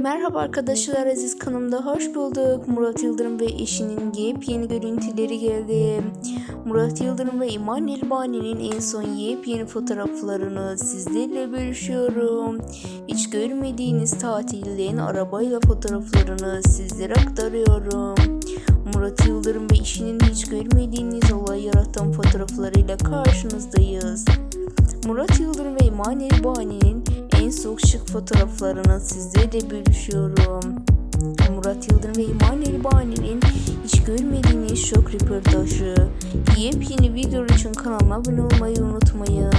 Merhaba arkadaşlar Aziz kanalımda hoş bulduk. Murat Yıldırım ve eşinin yepyeni görüntüleri geldi. Murat Yıldırım ve İman Elbani'nin en son yepyeni fotoğraflarını sizlerle bölüşüyorum. Hiç görmediğiniz tatilden arabayla fotoğraflarını sizlere aktarıyorum. Murat Yıldırım ve eşinin hiç görmediğiniz olay yaratan fotoğraflarıyla karşınızdayız. Murat Yıldırım ve İman Elbani'nin en soğuk şık fotoğraflarını sizlerle bölüşüyorum. Murat Yıldırım ve İman Elbani'nin hiç görmediğiniz şok röportajı. Yepyeni video için kanalıma abone olmayı unutmayın.